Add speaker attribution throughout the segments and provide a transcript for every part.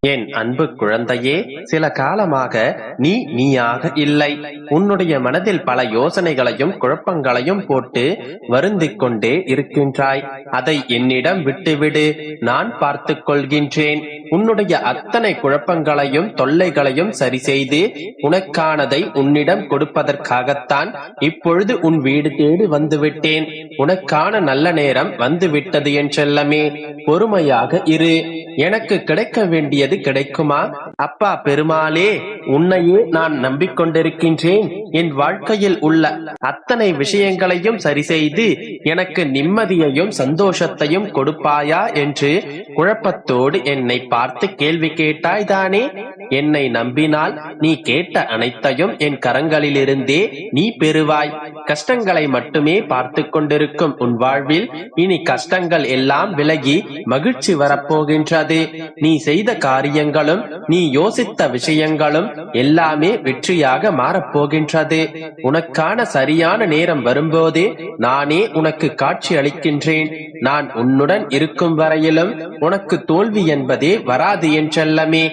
Speaker 1: என் அன்பு குழந்தையே சில காலமாக நீ நீயாக இல்லை. உன்னுடைய மனதில் பல யோசனைகளையும் குழப்பங்களையும் போட்டு வருந்திக் கொண்டே இருக்கின்றாய். அதை என்னிடம் விட்டுவிடு. நான் பார்த்துக் கொள்கின்றேன். உன்னுடைய அத்தனை குழப்பங்களையும் தொல்லைகளையும் சரி செய்து உனக்கானதை உன்னிடம் கொடுப்பதற்காகத்தான் இப்பொழுது உன் வீடு தேடி வந்துவிட்டேன். உனக்கான நல்ல நேரம் வந்துவிட்டது என் செல்லமே. பொறுமையாக இரு. எனக்கு கிடைக்க வேண்டிய வேண்டியது கிடைக்குமா? அப்பா பெருமாளே உன்னையே நான் நம்பிக்கொண்டிருக்கின்றேன். என் வாழ்க்கையில் உள்ள அத்தனை விஷயங்களையும் சரி செய்து எனக்கு நிம்மதியையும் சந்தோஷத்தையும் கொடுப்பாயா என்று குழப்பத்தோடு என்னை பார்த்து கேள்வி கேட்டாய் தானே? என்னை நம்பினால் நீ கேட்ட அனைத்தையும் என் கரங்களிலிருந்தே நீ பெறுவாய். கஷ்டங்களை மட்டுமே பார்த்து கொண்டிருக்கும் உன் வாழ்வில் இனி கஷ்டங்கள் எல்லாம் விலகி மகிழ்ச்சி வரப்போகின்றது. நீ செய்த காரியங்களும் நீ யோசித்த விஷயங்களும் எல்லாமே வெற்றியாக மாறப்போகின்றது. உனக்கான சரியான நேரம் வரும்போதே நானே உனக்கு காட்சி அளிக்கின்றேன். நான் உன்னுடன் இருக்கும் வரையிலும் உனக்கு தோல்வி என்பதே வராது என் செல்லமே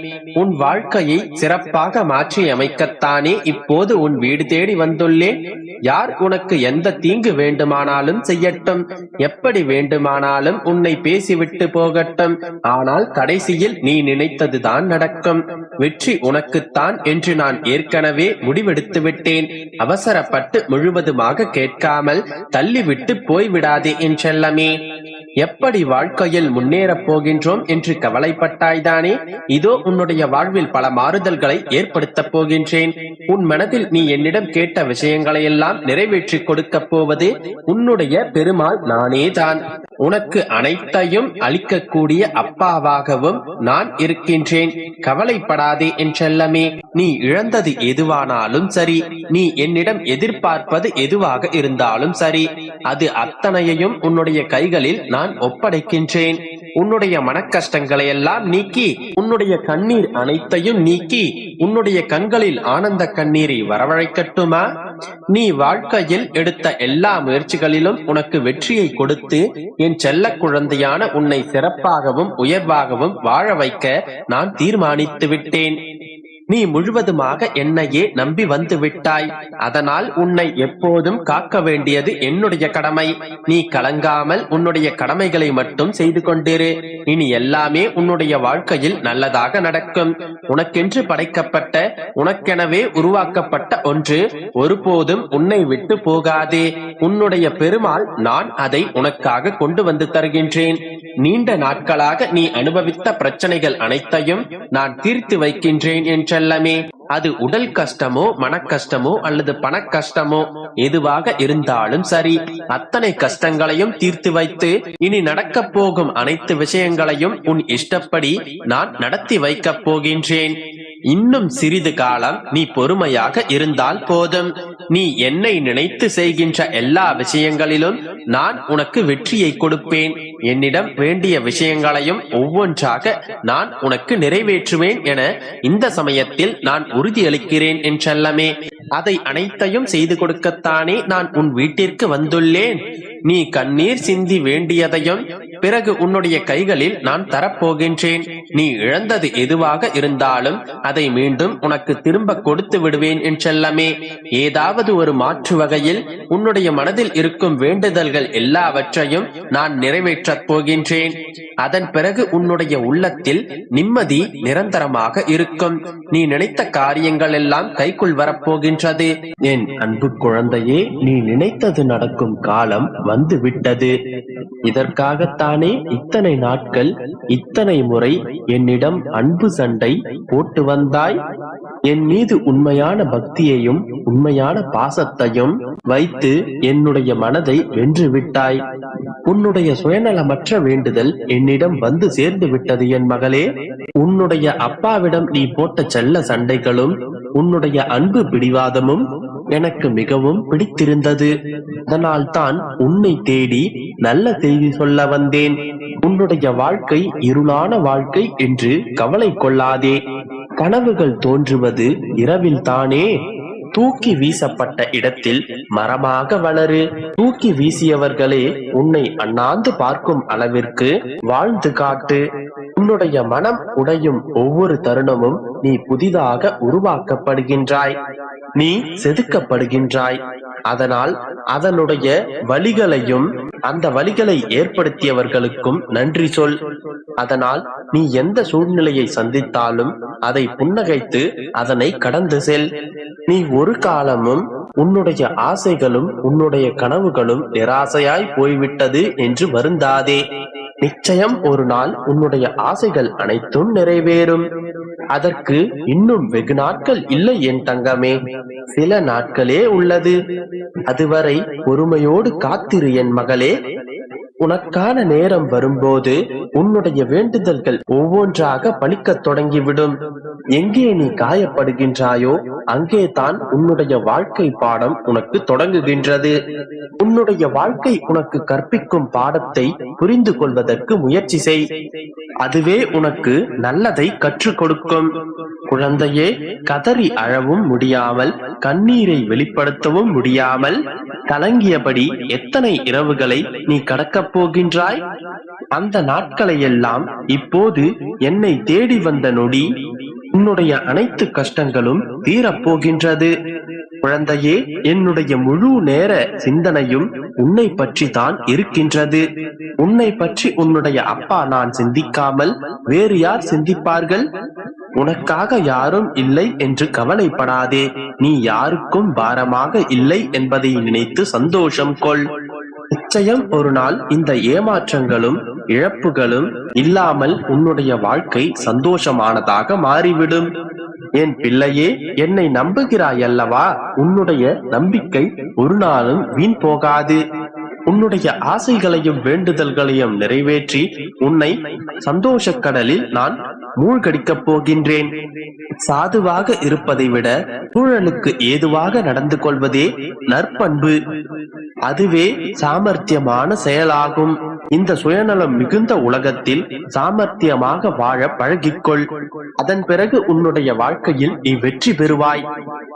Speaker 1: உன் வாழ்க்கையை சிறப்பாக மாற்றி அமைக்கத்தானே இப்போது உன் வீடு தேடி வந்துள்ளேன். யார் உனக்கு எந்த தீங்கு வேண்டுமானாலும் செய்யட்டும். எப்படி வேண்டுமானாலும் உன்னை பேசிவிட்டு போகட்டும். ஆனால் கடைசியில் நீ நினைத்ததுதான் நடக்கும். வெற்றி உனக்குத்தான் தான் என்று நான் ஏற்கனவே முடிவெடுத்து விட்டேன். அவசரப்பட்டு முழுவதுமாக கேட்காமல் தள்ளிவிட்டு போய்விடாதே என் செல்லமே. எப்படி வாழ்க்கையில் முன்னேறப் போகின்றோம் என்று கவலைப்பட்டாய்தானே? இதோ உன்னுடைய வாழ்வில் பல மாறுதல்களை ஏற்படுத்தப் போகின்றேன். உன் மனதில் நீ என்னிடம் கேட்ட விஷயங்களையெல்லாம் நிறைவேற்றிக் கொடுக்கப் போவது உன்னுடைய பெருமாள் நானே தான் உனக்கு அனைத்தையும் அளிக்கக்கூடிய அப்பாவாகவும் நான் இருக்கின்றேன். கவலைப்படாதே என் செல்லமே. நீ இழந்தது எதுவானாலும் சரி. நீ என்னிடம் எதிர்பார்ப்பது எதுவாக இருந்தாலும் சரி. அது அத்தனையையும் உன்னுடைய கைகளில் நான் ஒப்படைக்கின்றேன். உன்னுடைய மனக்கஷ்டங்களை எல்லாம் நீக்கி உன்னுடைய கண்ணீர் அனைத்தையும் நீக்கி உன்னுடைய கண்களில் ஆனந்த கண்ணீரை வரவழைக்கட்டுமா? நீ வாழ்க்கையில் எடுத்த எல்லா முயற்சிகளிலும் உனக்கு வெற்றியை கொடுத்து என் செல்ல குழந்தையான உன்னை சிறப்பாகவும் உயர்வாகவும் வாழ வைக்க நான் தீர்மானித்து விட்டேன். நீ முழுவதுமாக என்னையே நம்பி வந்து விட்டாய் அதனால் உன்னை எப்போதும் காக்க வேண்டியது என்னுடைய கடமை. நீ கலங்காமல் உன்னுடைய கடமைகளை மட்டும் செய்து கொண்டிரு. இனி எல்லாமே உன்னுடைய வாழ்க்கையில் நல்லதாக நடக்கும். உனக்கென்று படைக்கப்பட்ட உனக்கெனவே உருவாக்கப்பட்ட ஒன்று ஒருபோதும் உன்னை விட்டு போகாதே. உன்னுடைய பெருமாள் நான் அதை உனக்காக கொண்டு வந்து தருகின்றேன். நீண்ட நாட்களாக நீ அனுபவித்த பிரச்சனைகள் அனைத்தையும் நான் தீர்த்து வைக்கின்றேன் என்ற செல்லமே. அது உடல் கஷ்டமோ மனக்கஷ்டமோ அல்லது பண கஷ்டமோ எதுவாக இருந்தாலும் சரி. அத்தனை கஷ்டங்களையும் தீர்த்து வைத்து இனி நடக்கப் போகும் அனைத்து விஷயங்களையும் உன் இஷ்டப்படி நான் நடத்தி வைக்கப் போகின்றேன். இன்னும் சிறிது காலம் நீ பொறுமையாக இருந்தால் போதும். நீ என்னை நினைத்து செய்கின்ற எல்லா விஷயங்களிலும் நான் உனக்கு வெற்றியை கொடுப்பேன். என்னிடம் வேண்டிய விஷயங்களையும் ஒவ்வொன்றாக நான் உனக்கு நிறைவேற்றுவேன் என இந்த சமயத்தில் நான் உறுதியளிக்கிறேன் என்றல்லமே அதை அனைத்தையும் செய்து கொடுக்கத்தானே நான் உன் வீட்டிற்கு வந்துள்ளேன். நீ கண்ணீர் சிந்தி வேண்டியதையும் பிறகு உன்னுடைய கைகளில் நான் தரப்போகின்றேன். நீ இழந்தது எதுவாக இருந்தாலும் அதை மீண்டும் உனக்கு திரும்ப கொடுத்து விடுவேன் என்றெல்லாமே ஏதாவது ஒரு மாற்று வகையில் உன்னுடைய மனதில் இருக்கும் வேண்டுதல்கள் எல்லாவற்றையும் நான் நிறைவேற்றப் போகின்றேன். அதன் பிறகு உன்னுடைய உள்ளத்தில் நிம்மதி நிரந்தரமாக இருக்கும். நீ நினைத்த காரியங்கள் எல்லாம் கைக்குள் வரப்போகின்றது. என் அன்பு குழந்தையே நீ நினைத்தது நடக்கும் காலம் வந்து விட்டது இதற்காகத்தானே இத்தனை நாட்கள் இத்தனை முறை என்னிடம் அன்பு சண்டை போட்டு வந்தாய்? என் மீது உண்மையான பக்தியையும் உண்மையான பாசத்தையும் வைத்து என்னுடைய மனதை வென்று விட்டாய். உன்னுடைய சுயநலமற்ற வேண்டுதல் என்னிடம் வந்து சேர்ந்து விட்டது என் மகளே. உன்னுடைய அப்பாவிடம் நீ போட்ட செல்ல சண்டைகளும் உன்னுடைய அன்பு பிடிவாதமும் எனக்கு மிகவும் பிடித்திருந்தது. அதனால் தான் உன்னை தேடி நல்ல செய்தி சொல்ல வந்தேன். உன்னுடைய வாழ்க்கை இருளான வாழ்க்கை என்று கவலை கொள்ளாதே. கனவுகள் தோன்றுவது இரவில் தானே. தூக்கி வீசப்பட்ட இடத்தில் மரமாக வளரு. தூக்கி வீசியவர்களே உன்னை அண்ணாந்து பார்க்கும் அளவிற்கு வாழ்ந்து காட்டு. உன்னுடைய மனம் உடையும் ஒவ்வொரு தருணமும் நீ புதிதாக உருவாக்கப்படுகின்றாய். நீ செதுக்கப்படுகின்றாய். அதனால் அதனுடைய வழிகளையும் அந்த வழிகளை ஏற்படுத்தியவர்களுக்கும் நன்றி சொல். அதனால் நீ எந்த சூழ்நிலையை சந்தித்தாலும் அதை புன்னகைத்து அதனை கடந்து செல். நீ ஒரு காலமும் உன்னுடைய ஆசைகளும் உன்னுடைய கனவுகளும் நிராசையாய் போய்விட்டது என்று வருந்தாதே. நிச்சயம் ஒரு நாள் உன்னுடைய ஆசைகள் அனைத்தும் நிறைவேறும். அதற்கு இன்னும் வெகு நாட்கள் இல்லை என் தங்கமே. சில நாட்களே உள்ளது. அதுவரை பொறுமையோடு காத்திரு என் மகளே. உனக்கான நேரம் வரும்போது உன்னுடைய வேண்டுதல்கள் ஒவ்வொன்றாக பலிக்கத் தொடங்கிவிடும். எங்கே நீ காயப்படுகின்றாயோ அங்கே தான் உன்னுடைய வாழ்க்கை பாடம் உனக்கு தொடங்குகின்றது. உன்னுடைய வாழ்க்கை உனக்கு கற்பிக்கும் பாடத்தை புரிந்து கொள்வதற்கு முயற்சி செய். அதுவே உனக்கு நல்லதை கற்றுக் கொடுக்கும். குழந்தையே கதறி அழவும் முடியாமல் கண்ணீரை வெளிப்படுத்தவும் முடியாமல் கலங்கியபடி எத்தனை இரவுகளை நீ கடக்கப் போகின்றாய்? அந்த நாட்களை எல்லாம் இப்போது என்னை தேடி வந்த நொடி உன்னுடைய அனைத்து கஷ்டங்களும் தீரப்போகின்றது குழந்தையே என்னுடைய முழு நேர சிந்தனையும் உன்னை பற்றி தான் இருக்கின்றது. உன்னை பற்றி உன்னுடைய அப்பா நான் சிந்திக்காமல் வேறு யார் சிந்திப்பார்கள்? உனக்காக யாரும் இல்லை என்று கவலைப்படாதே. நீ யாருக்கும் பாரமாக இல்லை என்பதை நினைத்து சந்தோஷம் கொள். நிச்சயம் ஒரு நாள் இந்த ஏமாற்றங்களும் இழப்புகளும் இல்லாமல் உன்னுடைய வாழ்க்கை சந்தோஷமானதாக மாறிவிடும். என் பிள்ளையே என்னை நம்புகிறாய் அல்லவா? உன்னுடைய நம்பிக்கை ஒரு நாளும் வீண் போகாது. உன்னுடைய ஆசைகளையும் வேண்டுதல்களையும் நிறைவேற்றி உன்னை சந்தோஷக் கடலில் நான் மூழ்கடிக்கப் போகின்றேன். சாதுவாக இருப்பதை விட சூழலுக்கு ஏதுவாக நடந்து கொள்வதே நற்பண்பு. அதுவே சாமர்த்தியமான செயலாகும். இந்த சுயநலம் மிகுந்த உலகத்தில் சாமர்த்தியமாக வாழ பழகிக்கொள். அதன் பிறகு உன்னுடைய வாழ்க்கையில் நீ வெற்றி பெறுவாய்.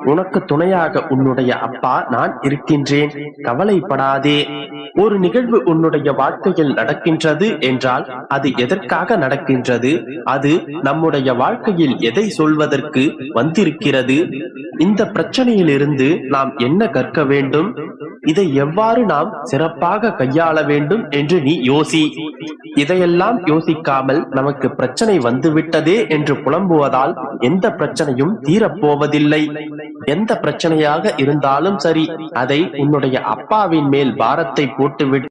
Speaker 1: உனக்கு துணையாக உன்னுடைய அப்பா நான் இருக்கின்றேன். கவலைப்படாதே. ஒரு நிகழ்வு உன்னுடைய வாழ்க்கையில் நடக்கின்றது என்றால் அது எதற்காக நடக்கின்றது? அது நம்முடைய வாழ்க்கையில் எதை சொல்வதற்கு வந்திருக்கிறது? இந்த பிரச்சனையிலிருந்து நாம் என்ன கற்க வேண்டும்? இதை எவ்வாறு நாம் சிறப்பாக கையாள வேண்டும் என்று நீ யோசி. இதையெல்லாம் யோசிக்காமல் நமக்கு பிரச்சனை வந்துவிட்டதே என்று புலம்புவதால் எந்த பிரச்சனையும் தீரப்போவதில்லை. எந்த பிரச்சனையாக இருந்தாலும் சரி அதை உன்னுடைய அப்பாவின் மேல் பாரத்தை போட்டுவிட்டு